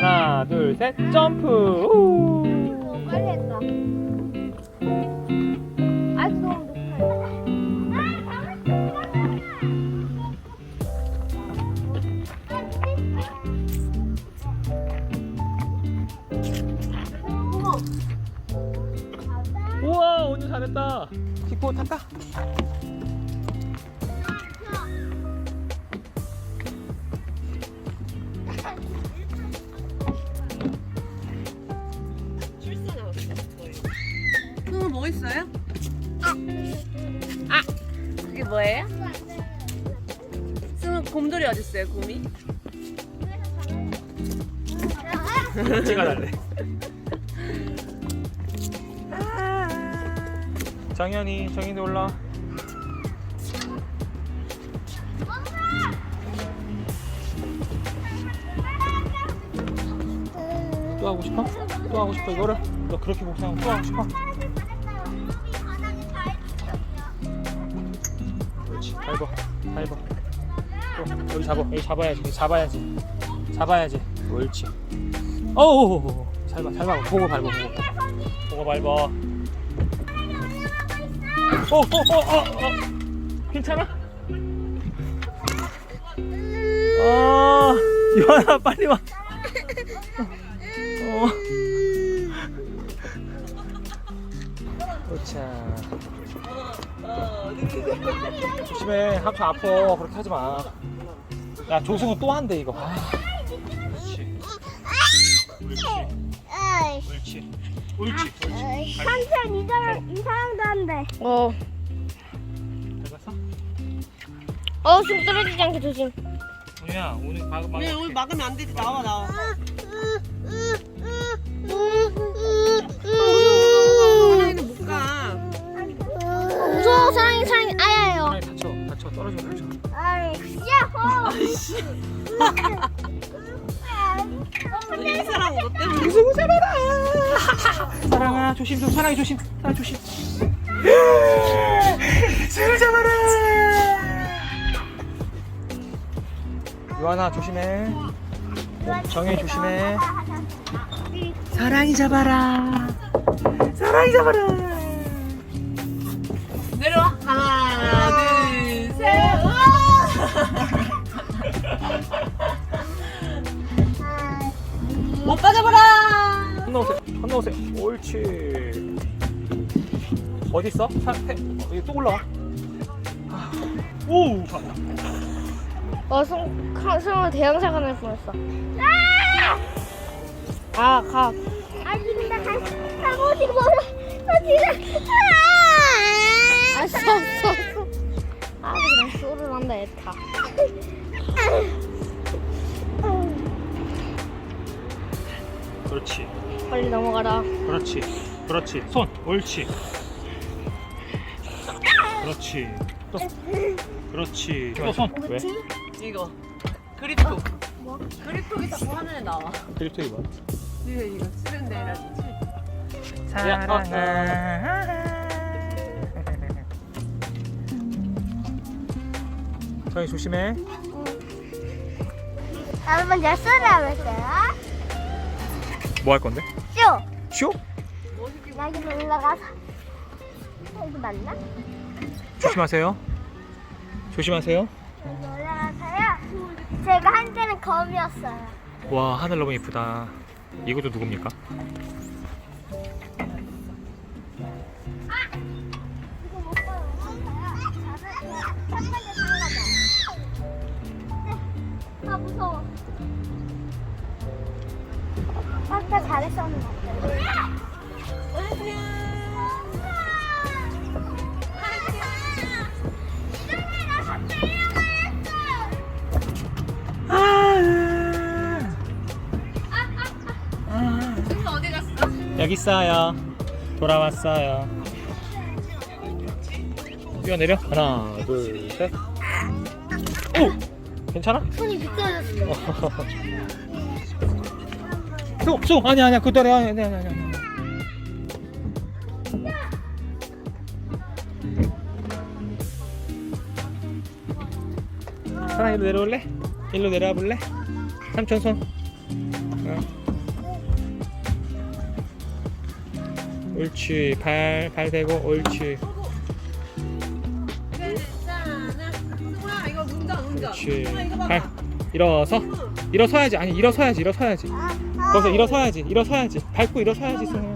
하나 둘, 셋, 점프. 우. 오, 빨리 했다. 아직 너무. 우와, 오늘 잘했다. 기포 탈까? 곰돌이 어디 있어요? 곰이? 찍어달래. 정현이, 정현이 올라. 또 하고 싶어? 또 하고 싶어 이거를? 너 그렇게 복사하고 또 하고 싶어? 그렇지 밟아 밟아 또 여기 잡아 여기 잡아야지 여기 잡아야지. 잡아야지. 옳지. 어우 잘봐 잘봐 보고 밟아 보고. 보고 밟아. 어어어어 어, 어. 괜찮아? 아 유한아 빨리 와. 어. 그렇자. 조심해. 합쳐 아파. 그렇게 하지 마 야 조승우 또 한대 이거 아. 그렇지 옳지 옳지 옳지 옳지 삼촌 이 사람 이 사람도 한대. 어. 잘 봤어? 어, 숨 떨어지지 않게 조심. 우리야 오늘 막 막. 왜 오늘 막으면 안 되지? 나와 나와. 사랑이는 못 가. 무서워, 사랑이 사랑이 아야요. 다쳐 다쳐 떨어지면 다쳐. 아이, 야호. 이 사람 너 때문에. 조승우 잡아라. 사랑아 조심 좀 사랑이 조심 사랑 조심. 승우 잡아라. 유한아 조심해. 정혜 조심해. 사랑이 잡아라. 사랑이 잡아라. 못 빠져봐라. 건너오세요. 건너오세요. 옳지. 어디 있어? 사, 태, 어, 여기 또 올라와. 아, 오, 좋았다. 어, 승, 카- 승우 대형사가 날 뻔했어. 아, 가. 아, 근데 가, 가고 싶어. 아, 진짜. 아, 아, 써, 써, 써. 아, 그냥 쇼를 한다, 애타. 그렇지. 빨리 넘어가라. 그렇지. 그렇지. 손. 옳지. 그렇지. 또. 그렇지. 또 손. 왜? 이거 그립톡. 뭐? 그립톡이 자꾸 화면에 나와. 그립톡이 뭐야? 이거 이거 수련대라지. 정희 조심해. 여러분, 제 쇼를 해볼게요. 뭐 할 건데? 쇼! 쇼? 여기 올라가서. 어, 이거 맞나? 조심하세요. 조심하세요. 여기 올라가서요. 제가 한때는 검이었어요. 와 하늘 너무 예쁘다. 이것도 누굽니까? 것 같아. 승우 어디 갔어? 여기 있어요. 돌아왔어요. 뛰어내려. 하나, 둘, 셋. 오! 괜찮아? 손이 미끄러졌어. 쏘, 쏘! 아니야, 아니야. 그대로 아니야, 아니야, 아니야. 아니야. 사랑 일로 내려올래? 일로 내려와 볼래? 삼촌 손. 어. 옳지. 발, 발 대고 옳지. 괜찮아. 승우야 이거 운전 운전. 옳지. 승우야 이거 봐봐. 발 일어서. 일어서야지. 아니 일어서야지. 일어서야지. 거기서 일어서야지. 일어서야지. 밟고 일어서야지. 승우.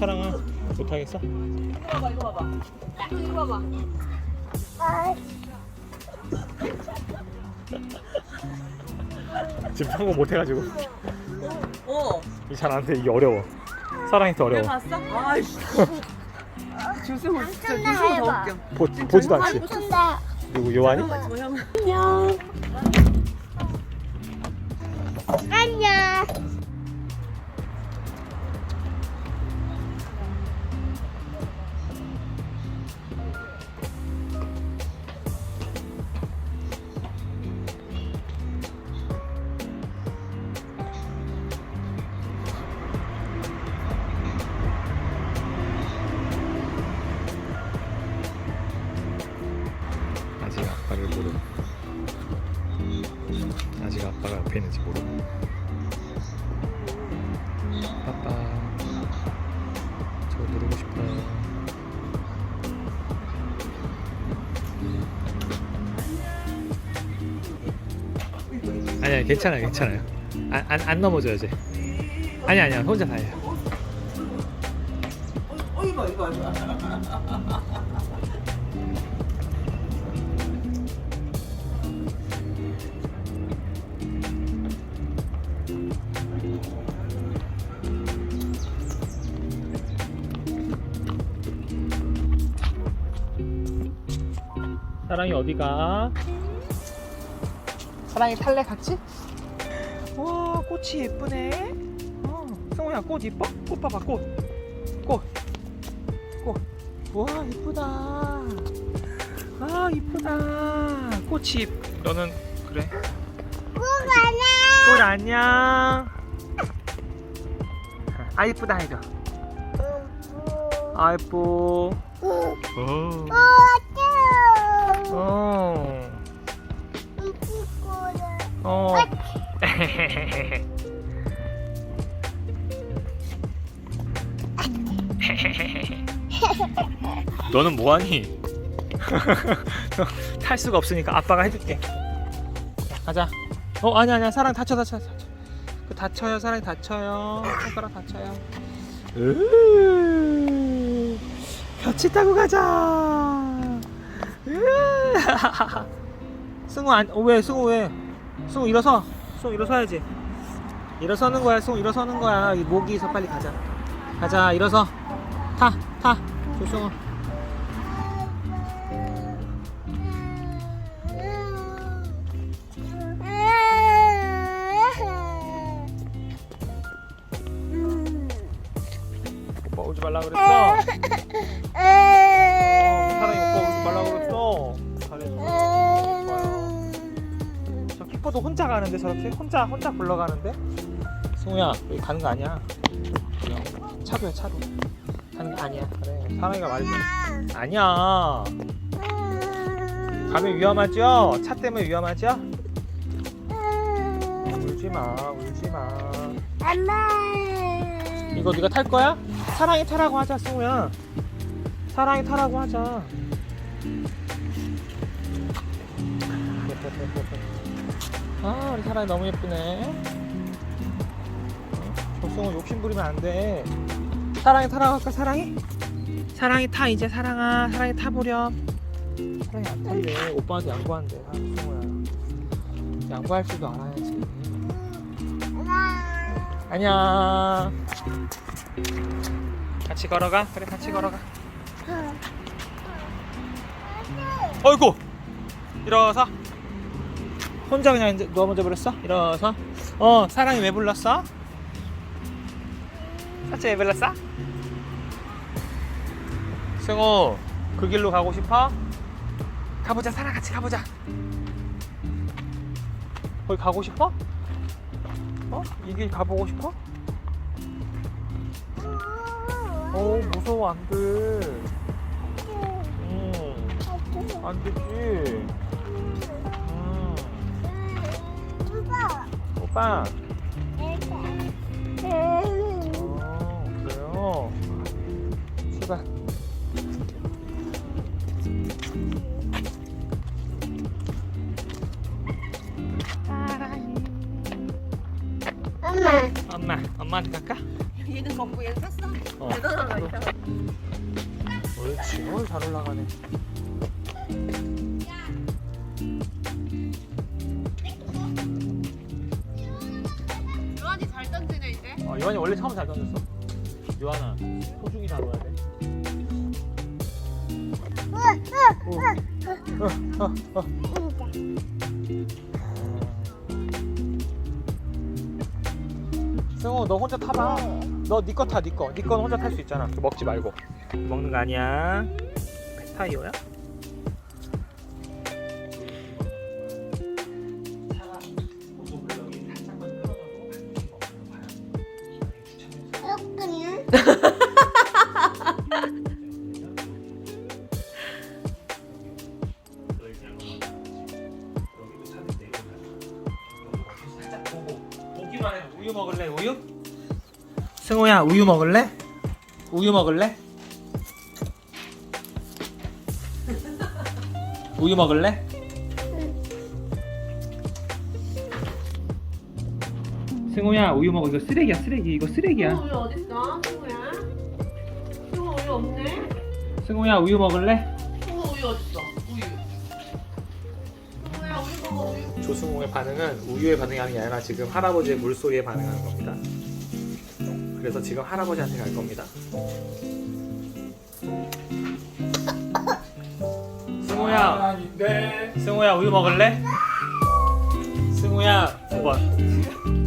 사랑아. 못하겠어? 이거 봐봐 이거 봐봐. 이거 봐봐. 지금 한거 못해가지고 어. 이잘안 돼. 이게 어려워. 사랑이 더 어려워. 봤어? 아이씨. 주승우 진짜 더. 웃겨. 보, 보지도 않지. 누구 요한이? 안녕. 안녕. 아니야 괜찮아요 괜찮아요 안, 안, 안 넘어져요 이제 아니야 아니야 혼자 다 해요 어 이거 이거 이거. 사랑이 어디가? 사랑이 탈래 같이? 와 꽃이 예쁘네. 어, 승우야 꽃 이뻐? 꽃 봐봐 꽃. 꽃. 꽃. 와 이쁘다. 아 이쁘다. 꽃이 잎- 너는 그래? 꼭 안녕. 꽃 안녕. 아 이쁘다 해줘. 아 이뻐. 어. 어. 어. 너는 뭐하니? 탈 수가 없으니까 아빠가 해줄게. 자, 가자. 어 아니 아니야 사랑 다쳐 다쳐 다쳐. 그 다쳐요 사랑이 다쳐요. 손가락 다쳐요. 으 볕이 타고 가자. 으 승우 안, 어, 왜 승우 왜? 승우 일어서. 승우 일어서야지. 일어서는 거야 승우 일어서는 거야. 이 목이 있어 빨리 가자. 가자 일어서. 타 타. 조승우. 오빠 오지 말라 그랬어. 어, 사랑이 오빠 오지 말라 그랬어. 저 키퍼도 혼자 가는데 저렇게 혼자 혼자 굴러가는데. 승우야 여기 가는 거 아니야. 그냥 차도야 차도. 가는 거 아니야. 그래 사랑이가 말해. 아니야. 가면 위험하죠? 차 때문에 위험하죠? 울지 마, 울지 마. 엄마. 이거 네가 탈 거야? 사랑이 타라고 하자, 승우야. 사랑이 타라고 하자. 아, 우리 사랑이 너무 예쁘네. 조승우 욕심 부리면 안 돼. 사랑이 타라고 할까, 사랑이? 사랑이 타, 이제 사랑아. 사랑이 타보렴. 사랑이 안 탈래. 오빠한테 양보한대. 아, 승우야. 양보할 줄도 알아야지. 안녕. 같이 걸어가. 그래, 같이 걸어가. 어이구. 일어서. 혼자 그냥 이제 넘어져 버렸어. 일어서. 어, 사랑이 왜 불렀어? 사치 왜 불렀어? 승우, 그 길로 가고 싶어? 가보자, 사랑 같이 가보자. 거기 가고 싶어? 어? 이 길 가보고 싶어? 어 무서워 안돼 음, 안 되지 음. 어, 그래요. 출발. 엄마. 엄마, 엄마한테 갈까? 얘는 걷고 얘는 탔어? 어. 대단하다 이거. 옳지. 어, 잘 올라가네. 요한이 원래 처음 잘 던졌어? 요한아, 소중히 다뤄야 돼. 어, 어, 어. 승우, 너 혼자 타봐. 너 네 거 타, 네 거. 네 건 혼자 탈 수 있잖아. 먹지 말고. 먹는 거 아니야. 타이어야? 우유 먹을래? 우유? 승우야, 우유 먹을래? 우유 먹을래? 우유 먹을래? 승우야, 우유 먹어. 이거 쓰레기야, 쓰레기. 이거 쓰레기야. 우유 어딨어? 승우야 우유 먹을래? 승우 우유 어딨어? 우유. 승우야 우유 먹어 우유. 조승우의 반응은 우유의 반응이 아니라 지금 할아버지의 물소리에 반응하는 겁니다. 그래서 지금 할아버지한테 갈 겁니다. 승우야, 네. 승우야 우유 먹을래? 승우야 5번.